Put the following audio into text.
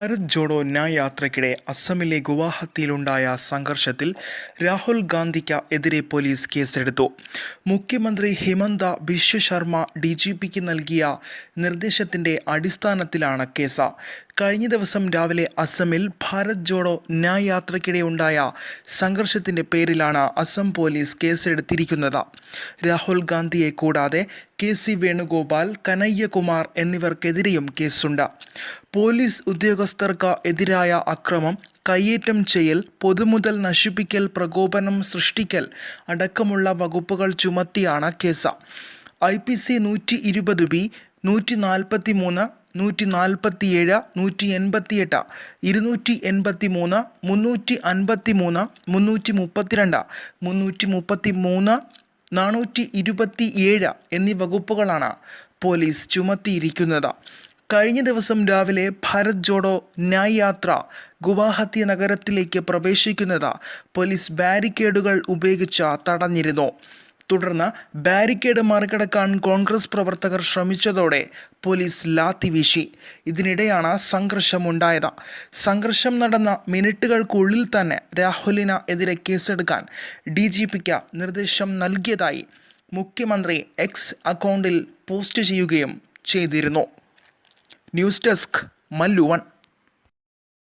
ഭാരത് ജോഡോ ന്യായ് യാത്രയ്ക്കിടെ അസമിലെ ഗുവാഹത്തിയിലുണ്ടായ സംഘർഷത്തിൽ രാഹുൽ ഗാന്ധിക്ക് എതിരെ പോലീസ് കേസെടുത്തു. മുഖ്യമന്ത്രി ഹിമന്ത ബിശ്വ ശർമ്മ ഡി ജി പിക്ക് നൽകിയ നിർദ്ദേശത്തിന്റെ അടിസ്ഥാനത്തിലാണ് കേസ്. കഴിഞ്ഞ ദിവസം രാവിലെ അസമിൽ ഭാരത് ജോഡോ ന്യായ് യാത്രയ്ക്കിടെ ഉണ്ടായ സംഘർഷത്തിന്റെ പേരിലാണ് അസം പോലീസ് കേസെടുത്തിരിക്കുന്നത്. രാഹുൽ ഗാന്ധിയെ കൂടാതെ കെ സി വേണുഗോപാൽ കനയ്യകുമാർ എന്നിവർക്കെതിരെയും കേസുണ്ട്. പോലീസ് ഉദ്യോഗസ്ഥർക്ക് എതിരായ അക്രമം കയ്യേറ്റം ചെയ്യൽ പൊതുമുതൽ നശിപ്പിക്കൽ പ്രകോപനം സൃഷ്ടിക്കൽ അടക്കമുള്ള വകുപ്പുകൾ ചുമത്തിയാണ് കേസ്. ഐ പി സി നൂറ്റി ഇരുപത് ബി നൂറ്റി നാൽപ്പത്തി മൂന്ന് നൂറ്റി നാൽപ്പത്തിയേഴ് നൂറ്റി എൺപത്തിയെട്ട് ഇരുന്നൂറ്റി എൺപത്തി മൂന്ന് മുന്നൂറ്റി അൻപത്തി മൂന്ന് മുന്നൂറ്റി മുപ്പത്തിരണ്ട് മുന്നൂറ്റി മുപ്പത്തി മൂന്ന് നാനൂറ്റി ഇരുപത്തി ഏഴ് എന്നീ വകുപ്പുകളാണ് പോലീസ് ചുമത്തിയിരിക്കുന്നത്. കഴിഞ്ഞ ദിവസം രാവിലെ ഭാരത് ജോഡോ ന്യായ് യാത്ര ഗുവാഹത്തി നഗരത്തിലേക്ക് പ്രവേശിക്കുന്നത് പോലീസ് ബാരിക്കേഡുകൾ ഉപയോഗിച്ച് തടഞ്ഞിരുന്നു. തുടർന്ന് ബാരിക്കേഡ് മറികടക്കാൻ കോൺഗ്രസ് പ്രവർത്തകർ ശ്രമിച്ചതോടെ പോലീസ് ലാത്തി വീശി. ഇതിനിടെയാണ് സംഘർഷമുണ്ടായത്. സംഘർഷം നടന്ന മിനിറ്റുകൾക്കുള്ളിൽ തന്നെ രാഹുലിന് എതിരെ കേസെടുക്കാൻ ഡി ജി പിക്ക് നിർദ്ദേശം നൽകിയതായി മുഖ്യമന്ത്രി എക്സ് അക്കൗണ്ടിൽ പോസ്റ്റ് ചെയ്യുകയും ചെയ്തിരുന്നു. News desk Mallu one.